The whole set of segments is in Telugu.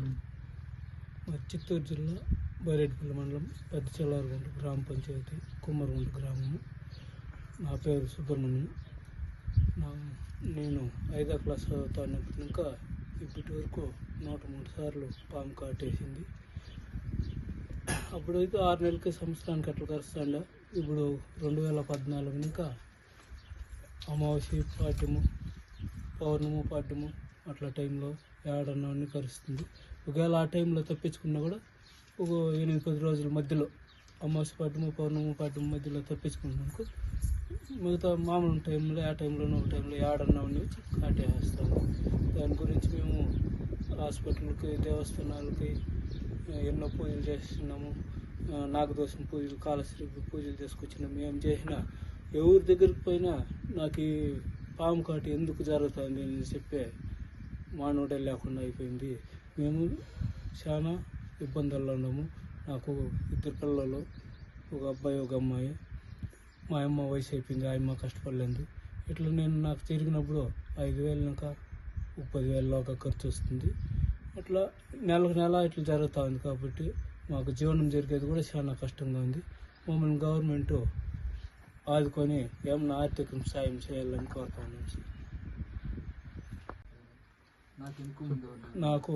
చిత్తూరు జిల్లా బైరెడ్డిపల్లి మండలం పెద్ద చెల్లారుగుంట గ్రామ పంచాయతీ కుమ్మరుగుంట గ్రామము. నా పేరు సుబ్రహ్మణ్యం. నా నేను ఐదో క్లాస్ చదువుతానప్పుడు ఇంకా ఇప్పటి వరకు నూట మూడు సార్లు పాము కాటేసింది. అప్పుడైతే ఆరు నెలలకి సంవత్సరానికి అట్లా కరుస్తాండ. ఇప్పుడు రెండు వేల పద్నాలుగు ఇంకా అమావాస్య పాడ్యము పౌర్ణము పాడ్యము అట్లా టైంలో ఏడన్నా అన్ని కరుస్తుంది. ఒకవేళ ఆ టైంలో తప్పించుకున్నా కూడా ఒక ఎనిమిది పది రోజుల మధ్యలో అమావాస్య పాడ్యము పౌర్ణమి పాడ్యము మధ్యలో తప్పించుకున్నాను మిగతా మామూలు టైంలో ఆ టైంలోనూ ఒక టైంలో ఏడన్నా ఉండి వచ్చి కాటేస్తాము దాని గురించి మేము హాస్పిటల్కి దేవస్థానాలకి ఎన్నో పూజలు చేస్తున్నాము. నాగదోషం పూజలు కాలశ్రీ పూజలు చేసుకొచ్చినాము. ఏం చేసినా ఎవరి దగ్గరికి పోయినా నాకు ఈ పాము కాటు ఎందుకు జరుగుతుంది అని చెప్పే మానవుడే లేకుండా అయిపోయింది. మేము చాలా ఇబ్బందుల్లో ఉన్నాము. నాకు ఇద్దరు పిల్లలు ఒక అబ్బాయి ఒక అమ్మాయి. మా అమ్మ వయసు అయిపోయింది ఆ అమ్మ కష్టపడలేదు. ఇట్లా నేను నాకు జరిగినప్పుడు ఐదు వేలు ఇంకా ఒక ఖర్చు వస్తుంది. అట్లా నెలకు నెల ఇట్లా జరుగుతూ ఉంది కాబట్టి మాకు జీవనం జరిగేది కూడా చాలా కష్టంగా ఉంది. మమ్మల్ని గవర్నమెంట్ ఆదుకొని ఏమన్నా ఆర్థిక సాయం చేయాలని కోరుతాను నాకు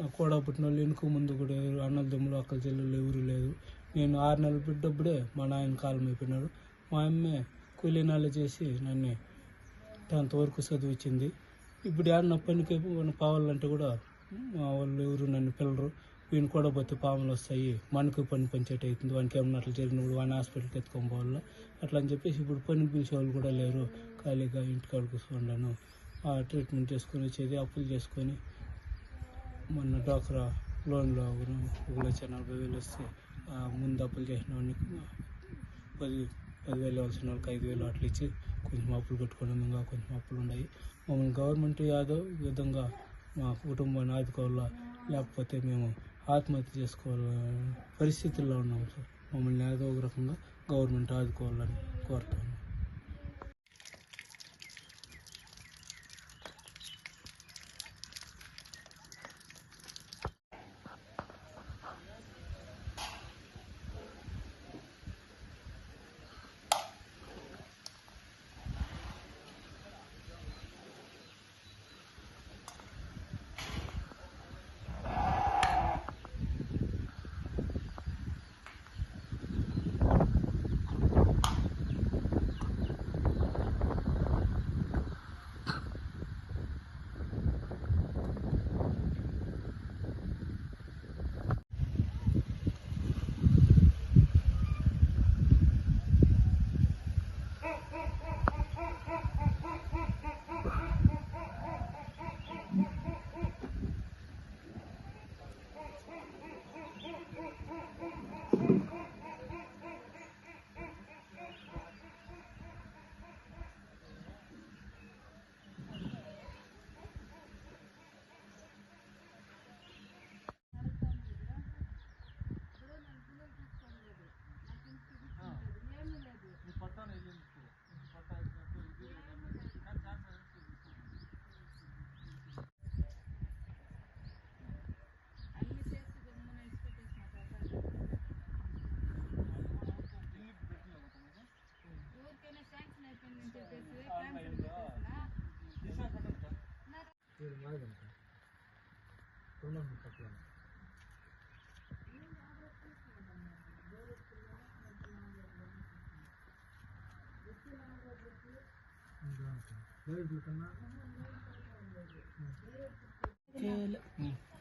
నా కూడా పుట్టిన వాళ్ళు వెనుక ముందు కూడా. ఎవరు తమ్ముడు అక్కల చెల్లెలు ఎవరు లేదు నేను ఆరు నెలలు బిడ్డప్పుడే మా నాయన కాలం అయిపోయినాడు. మా అమ్మే కూలీనాలు చేసి నన్ను టెన్త్ వరకు చదివించింది. ఇప్పుడు ఏడన్న పనికి పావాలంటే కూడా మా వాళ్ళు ఎవరు నన్ను పిల్లరు వీని కూడా పోతే పాములు వస్తాయి. మనకు పని పంచేట అవుతుంది. వానికి ఏమన్నా అట్లా జరిగినప్పుడు వాడిని హాస్పిటల్కి ఎత్తుకొని పోవాలా? అట్లా అని చెప్పేసి ఇప్పుడు పని పిలిచే వాళ్ళు కూడా లేరు. ఖాళీగా ఇంటికాడ కూర్చున్నాను ఆ ట్రీట్మెంట్ చేసుకొని వచ్చేది అప్పులు చేసుకొని మొన్న డ్వాక్రా లోన్లో ఒక లక్ష నలభై వేలు వస్తే ముందు అప్పులు చేసిన వాడిని పది పదివేలు ఇవ్వాల్సిన వాళ్ళకి ఐదు వేలు అట్లా ఇచ్చి కొంచెం అప్పులు కట్టుకోవడం ఇంకా కొంచెం అప్పులు ఉన్నాయి. మమ్మల్ని గవర్నమెంట్ యాదో విధంగా మా కుటుంబాన్ని ఆదుకోవాలా? లేకపోతే మేము ఆత్మహత్య చేసుకోవాల? పరిస్థితుల్లో ఉన్నాము సార్. మమ్మల్ని ఏదో ఒక రకంగా గవర్నమెంట్ ఆదుకోవాలని కోరుతాను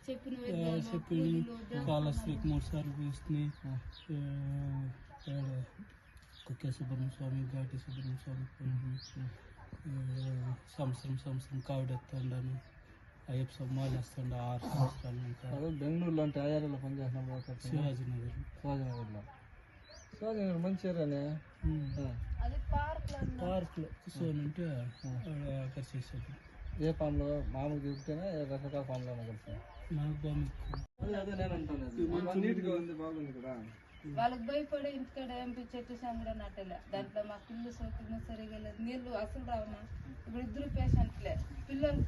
చెప్పిన చెప్పి కాళశ్రీకి మూడు సార్లు వేస్తున్నాయి కుక్కే సుబ్రహ్మణ్య స్వామి ఘాటి సుబ్రహ్మణ్య స్వామి ఆ, సంవత్సరం సంవత్సరం కావిడెత్తాను అయ్యప్ప స్వామి మాలేస్తాడు ఆరు సంవత్సరాలు బెంగళూరులో అంటే ఆయాలలో పనిచేసినప్పుడు శివాజీ నగర్ శివాజీనగర్లో. శివాజీనగర్ మంచి ఏరియానే. అది పార్క్లో పార్క్లో కూర్చోనంటే అక్కడ చేసేది. ఏ ఫామ్లో? మామూలు దిగుతేనే రకరకాల ఫామ్లో కలిసి నాకు బాగా అదే అదే నేను అంటాను. నీట్గా ఉంది బాగుంది కూడా. వాళ్ళకి భయపడే ఇంటికాడ ఎంపీ చెట్టు సంగడ నట్టలే దాంట్లో మా పిల్లలు సోకిన సరిగా లేదు నీళ్ళు అసలు రావునా ఇప్పుడు ఇద్దరు పేషెంట్లే. పిల్లలు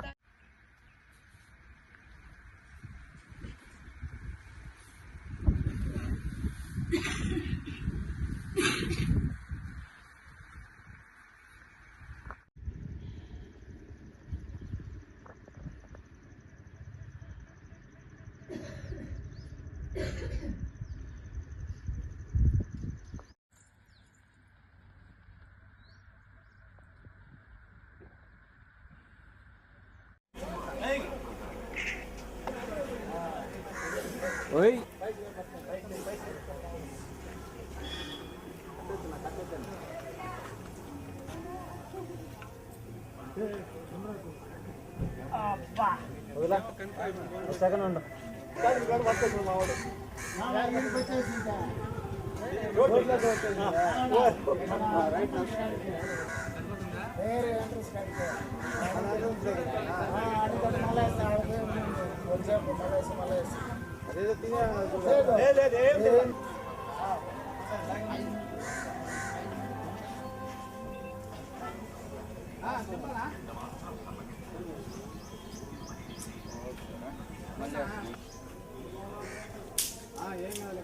ఓయ్ సెకండ్ ఉండు వేరే ఎంట్రెన్స్ కట్టే అడుగుతుంది మళ్ళీ మళ్ళీ మళ్ళీ ఏం కావాలి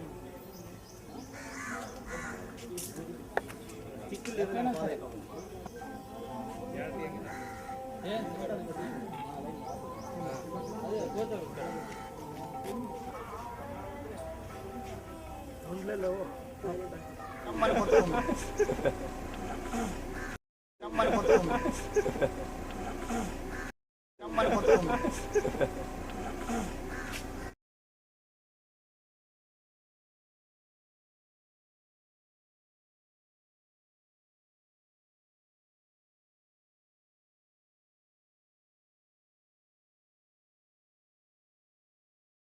చిక్కులు ఎక్కడైనా సరే dalawa. Ang malapotong. Ang malapotong. Ang malapotong.